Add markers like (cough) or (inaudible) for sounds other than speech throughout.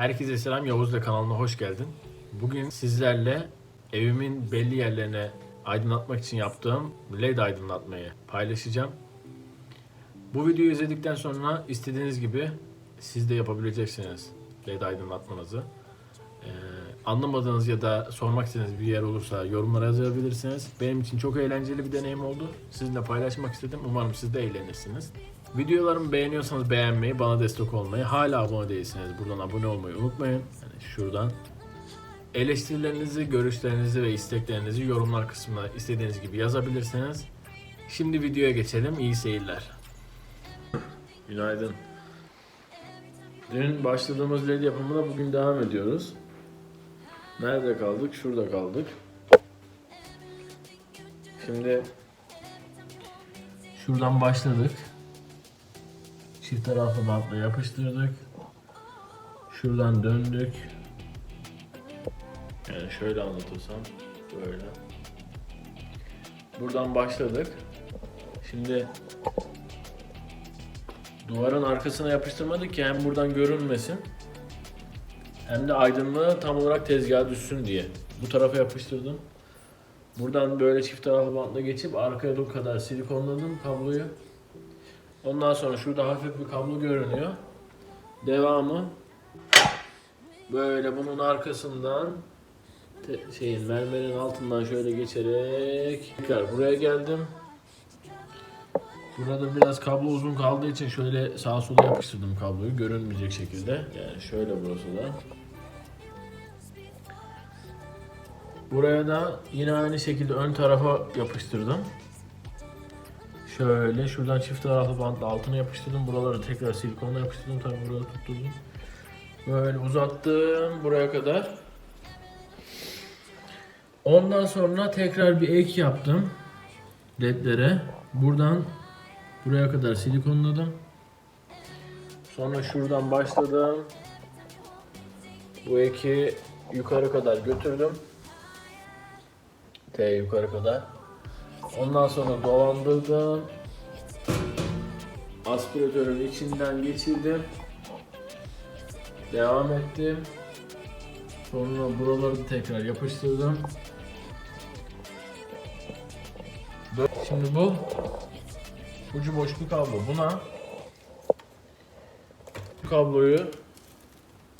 Herkese selam Yavuz'la kanalına hoş geldin. Bugün sizlerle evimin belli yerlerine aydınlatmak için yaptığım led aydınlatmayı paylaşacağım. Bu videoyu izledikten sonra istediğiniz gibi siz de yapabileceksiniz led aydınlatmanızı. Ee, anlamadığınız ya da sormak istediğiniz bir yer olursa yorumlara yazabilirsiniz. Benim için çok eğlenceli bir deneyim oldu. Sizinle paylaşmak istedim. Umarım siz de eğlenirsiniz. Videolarımı beğeniyorsanız beğenmeyi, bana destek olmayı, hala abone değilseniz buradan abone olmayı unutmayın. Yani şuradan. Eleştirilerinizi, görüşlerinizi ve isteklerinizi yorumlar kısmına istediğiniz gibi yazabilirsiniz. Şimdi videoya geçelim. İyi seyirler. Günaydın. Dün başladığımız led yapımına bugün devam ediyoruz. Nerede kaldık? Şurada kaldık. Şimdi şuradan başladık. Çift taraflı bantla yapıştırdık. Şuradan döndük. Yani şöyle anlatırsam böyle. Buradan başladık. Şimdi duvarın arkasına yapıştırmadık ki hem buradan görünmesin hem de aydınlığı tam olarak tezgaha düşsün diye. Bu tarafa yapıştırdım. Buradan böyle çift taraflı bantla geçip arkaya kadar silikonladım kabloyu. Ondan sonra şurada hafif bir kablo görünüyor. Devamı böyle bunun arkasından şeyin mermerin altından şöyle geçerek tekrar buraya geldim. Burada biraz kablo uzun kaldığı için şöyle sağa sola yapıştırdım kabloyu görünmeyecek şekilde. Yani şöyle burası da. Buraya da yine aynı şekilde ön tarafa yapıştırdım. Şöyle şuradan çift taraflı bantla altına yapıştırdım. Buraları tekrar silikonla yapıştırdım. Tabii burada tutturdum. Böyle uzattım buraya kadar. Ondan sonra tekrar bir ek yaptım. ledlere. Buradan buraya kadar silikonladım. Sonra şuradan başladım. Bu eki yukarı kadar götürdüm. T yukarı kadar. Ondan sonra dolandırdım. Aspiratörün içinden geçirdim. Devam ettim. Sonra buraları tekrar yapıştırdım. Şimdi bu ucu boş bir kablo. Buna bu kabloyu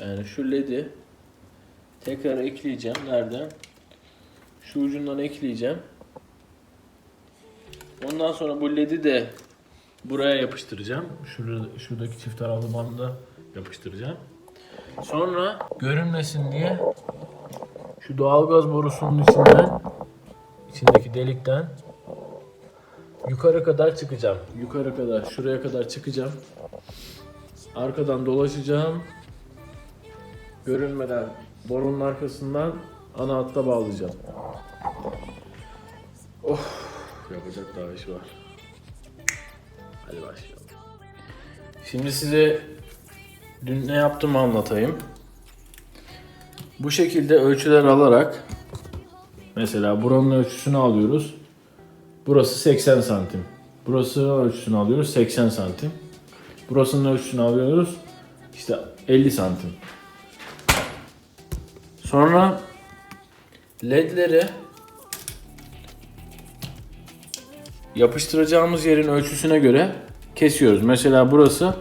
yani şu ledi tekrar ekleyeceğim. Nerede? Şu ucundan ekleyeceğim. Ondan sonra bu ledi de buraya yapıştıracağım. Şurada, şuradaki çift taraflı banda yapıştıracağım. Sonra görünmesin diye şu doğalgaz borusunun içinden içindeki delikten yukarı kadar çıkacağım. Yukarı kadar, şuraya kadar çıkacağım. Arkadan dolaşacağım. Görünmeden borunun arkasından ana hatta bağlayacağım. Of, yapacak daha iş var. Hadi başlayalım. Şimdi size dün ne yaptığımı anlatayım. Bu şekilde ölçüler alarak mesela buranın ölçüsünü alıyoruz. Burası 80 santim. Burası ölçüsünü alıyoruz 80 santim. Burasının ölçüsünü alıyoruz işte 50 santim. Sonra ledleri yapıştıracağımız yerin ölçüsüne göre kesiyoruz. Mesela burası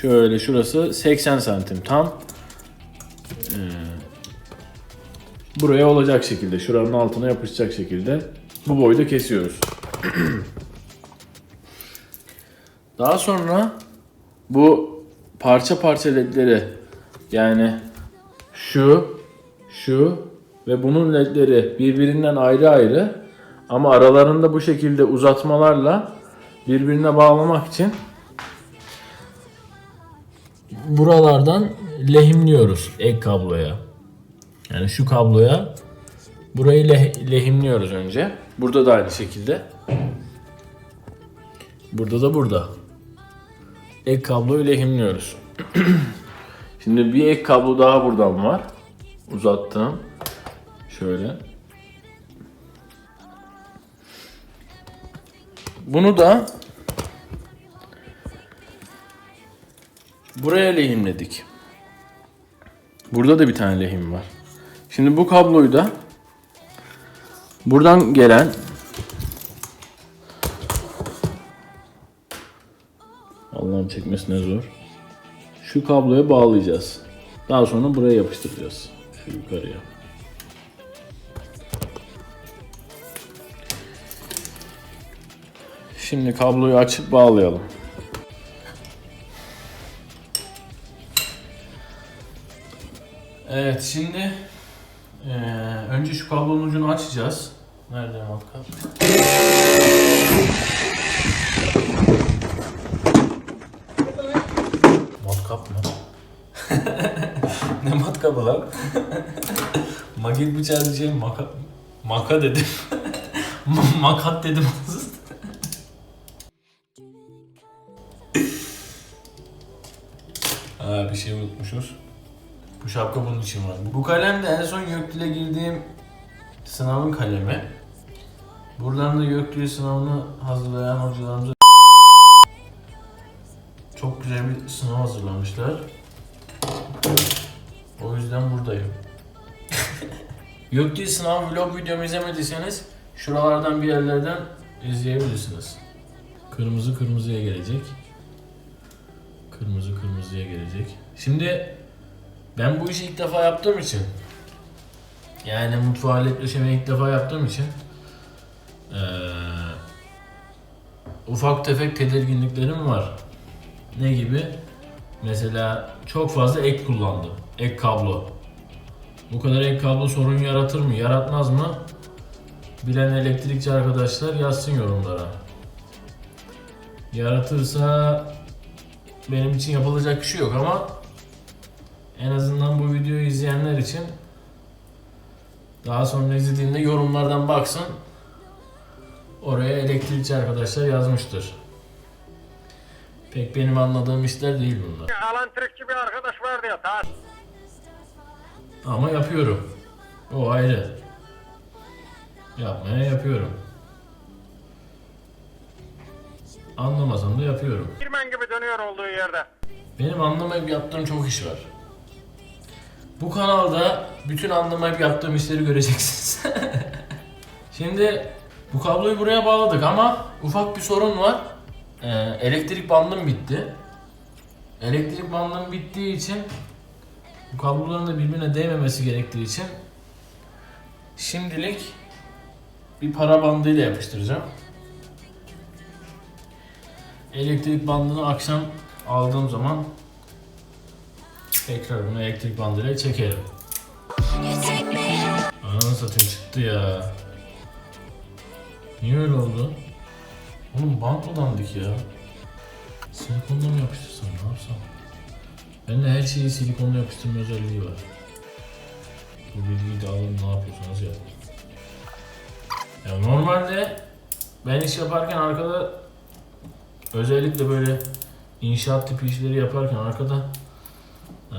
şöyle şurası 80 santim tam ee, buraya olacak şekilde şuranın altına yapışacak şekilde bu boyda kesiyoruz. (clears throat) Daha sonra bu parça parça ledleri yani şu, şu ve bunun ledleri birbirinden ayrı ayrı ama aralarında bu şekilde uzatmalarla birbirine bağlamak için buralardan lehimliyoruz ek kabloya. Yani şu kabloya burayı leh- lehimliyoruz önce. Burada da aynı şekilde. Burada da burada. Ek kabloyu lehimliyoruz. (clears throat) Şimdi bir ek kablo daha buradan var. Uzattım. Şöyle. Bunu da buraya lehimledik. Burada da bir tane lehim var. Şimdi bu kabloyu da buradan gelen Allah'ım çekmesine zor. Şu kabloya bağlayacağız. Daha sonra buraya yapıştıracağız. Şu yukarıya. Şimdi kabloyu açıp bağlayalım. Evet şimdi eee, önce şu kablonun ucunu açacağız. Nerede matkap? Matkap mı? (laughs) ne matkabı lan? Magil bıçağı diyeceğim maka, maka dedim. Ma- (laughs) Makat dedim. Aa, bir şey unutmuşuz. Bu şapka bunun için var. Bu kalem de en son Göktül'e girdiğim sınavın kalemi. Buradan da Göktül sınavını hazırlayan hocalarımıza çok güzel bir sınav hazırlamışlar. O yüzden buradayım. (laughs) Göktül sınav vlog videomu izlemediyseniz şuralardan bir yerlerden izleyebilirsiniz. Kırmızı kırmızıya gelecek. Kırmızı kırmızıya gelecek. Şimdi ben bu işi ilk defa yaptığım için yani mutfağı aletleşmeyi ilk defa yaptığım için eee, ufak tefek tedirginliklerim var. Ne gibi? Mesela çok fazla ek kullandım. Ek kablo. Bu kadar ek kablo sorun yaratır mı? Yaratmaz mı? Bilen elektrikçi arkadaşlar yazsın yorumlara. Yaratırsa benim için yapılacak bir şey yok ama en azından bu videoyu izleyenler için daha sonra izlediğinde yorumlardan baksın. Oraya elektrikçi arkadaşlar yazmıştır. Pek benim anladığım işler değil bunlar. Alantrikçi bir arkadaş vardı ya. Ta Ama yapıyorum. O ayrı. Yapmaya yapıyorum. Anlamasam da yapıyorum. Dönüyor olduğu yerde. Benim anlamayıp yaptığım çok iş var. Bu kanalda bütün anlamayıp yaptığım işleri göreceksiniz. (laughs) Şimdi bu kabloyu buraya bağladık ama ufak bir sorun var. Ee, elektrik bandım bitti. Elektrik bandım bittiği için bu kabloların da birbirine değmemesi gerektiği için şimdilik bir para bandıyla yapıştıracağım. Elektrik bandını akşam aldığım zaman tekrar bunu elektrik bandıyla çekerim. Ananı satayım çıktı ya. Niye öyle oldu? Oğlum bant mı dandik ya? Silikonla mı yapıştırsam ne yapsam? Bende her şeyi silikonla yapıştırma özelliği var. Bu bilgiyi de alın ne yapıyorsanız yapın. Ya normalde ben iş yaparken arkada özellikle böyle inşaat tipi işleri yaparken arkada eee,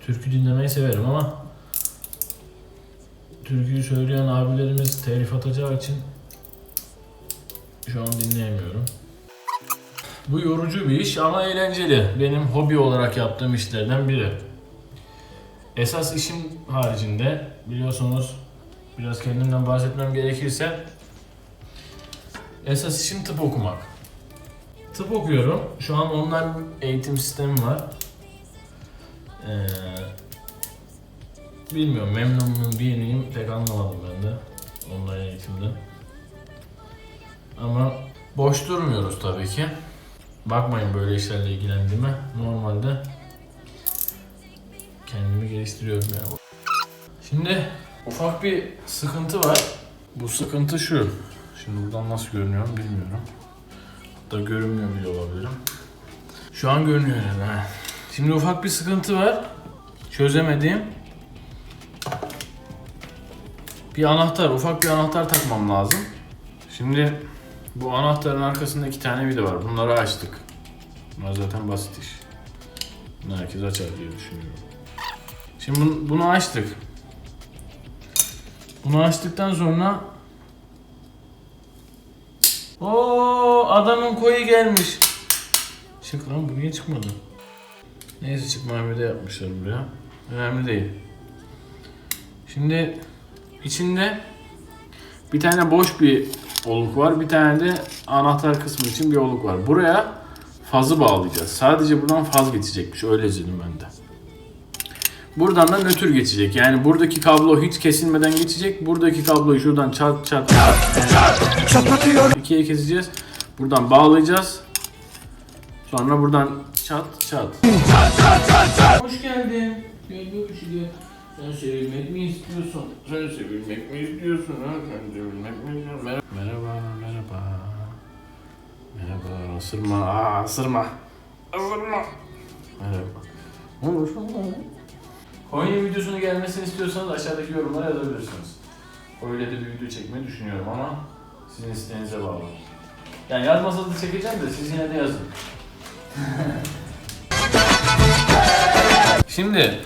türkü dinlemeyi severim ama türküyü söyleyen abilerimiz telif atacağı için şu an dinleyemiyorum. Bu yorucu bir iş ama eğlenceli. Benim hobi olarak yaptığım işlerden biri. Esas işim haricinde biliyorsunuz biraz kendimden bahsetmem gerekirse esas işim tıp okumak. Tıp okuyorum. Şu an online eğitim sistemi var. Ee, bilmiyorum memnun muyum değil miyim pek anlamadım ben de online eğitimden. Ama boş durmuyoruz tabii ki. Bakmayın böyle işlerle ilgilendiğime. Normalde kendimi geliştiriyorum ya. Şimdi ufak bir sıkıntı var. Bu sıkıntı şu. Şimdi buradan nasıl görünüyor bilmiyorum. Hatta görünmüyor bile olabilirim. Şu an görünüyor ha. Şimdi ufak bir sıkıntı var. Çözemediğim. Bir anahtar, ufak bir anahtar takmam lazım. Şimdi bu anahtarın arkasında iki tane vida var. Bunları açtık. Bunlar zaten basit iş. Bunu herkes açar diye düşünüyorum. Şimdi bunu açtık. Bunu açtıktan sonra o adamın koyu gelmiş. Çık lan bu niye çıkmadı? Neyse çıkmayan bir de yapmışlar buraya. Önemli değil. Şimdi içinde bir tane boş bir oluk var. Bir tane de anahtar kısmı için bir oluk var. Buraya fazı bağlayacağız. Sadece buradan faz geçecekmiş. Öyle izledim ben de. Buradan da nötr geçecek. Yani buradaki kablo hiç kesilmeden geçecek. Buradaki kabloyu şuradan çat çat çat ikiye keseceğiz. Buradan bağlayacağız. Sonra buradan çat çat. Hoş geldin. Gel bir şey gel. Sen sevilmek mi istiyorsun? Sen sevilmek mi istiyorsun? Ha? Sen sevilmek mi istiyorsun? Merhaba. Merhaba, merhaba. Isırma. Aa, ısırma. Isırma. Merhaba. Olur. Konya videosunun gelmesini istiyorsanız aşağıdaki yorumlara yazabilirsiniz. Öyle de bir video çekmeyi düşünüyorum ama sizin isteğinize bağlı. Yani yazmasanız da çekeceğim de siz yine de yazın. (laughs) Şimdi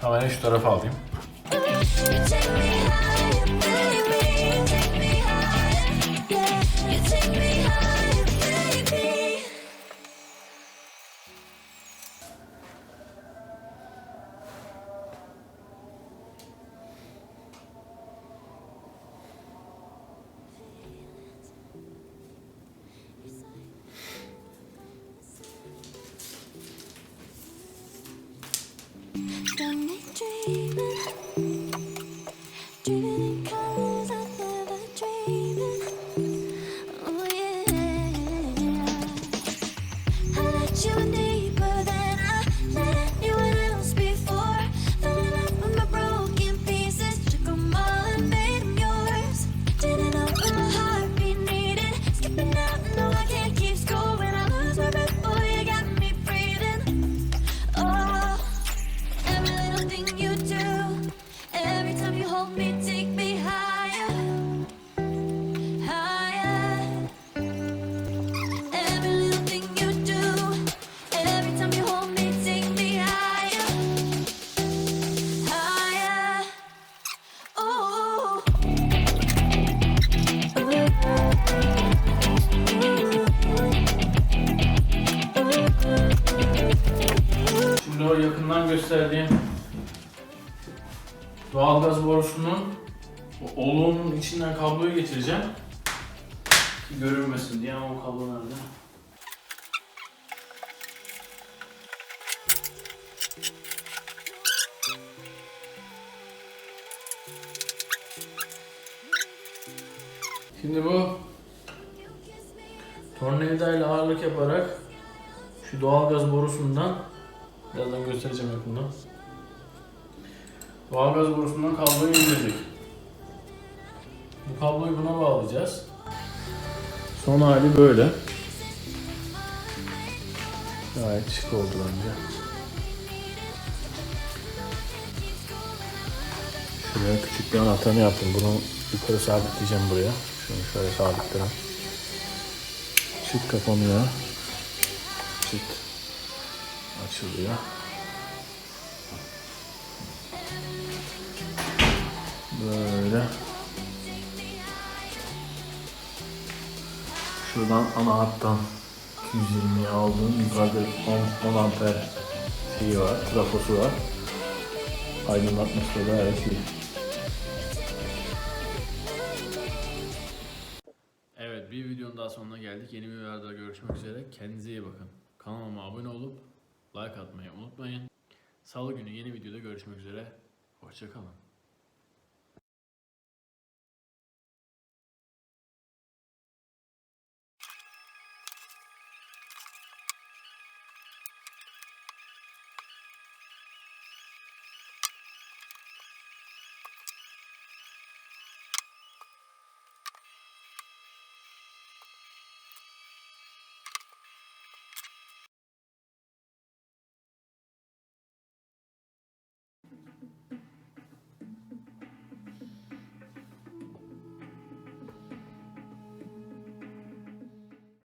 kamerayı şu tarafa alayım. Got me dreaming, doğalgaz borusunun oluğunun içinden kabloyu geçireceğim. Ki görünmesin diye ama o kablo nerede? Şimdi bu tornavida ile ağırlık yaparak şu doğalgaz borusundan birazdan göstereceğim yakında. Doğalgaz borusundan kabloyu indirecek. Bu kabloyu buna bağlayacağız. Son hali böyle. Gayet şık oldu bence. Şuraya küçük bir anahtarını yaptım. Bunu yukarı sabitleyeceğim buraya. Şunu şöyle sabitlerim. Çıt kapanıyor. Çıt açılıyor. Böyle. Şuradan ana hattan 220'ye aldığım yukarıda 10, 10 amper şeyi var, trafosu var. Aydınlatması da gayet iyi. Evet bir videonun daha sonuna geldik. Yeni bir videoda görüşmek üzere. Kendinize iyi bakın. Kanalıma abone olup like atmayı unutmayın. Salı günü yeni videoda görüşmek üzere. Hoşçakalın.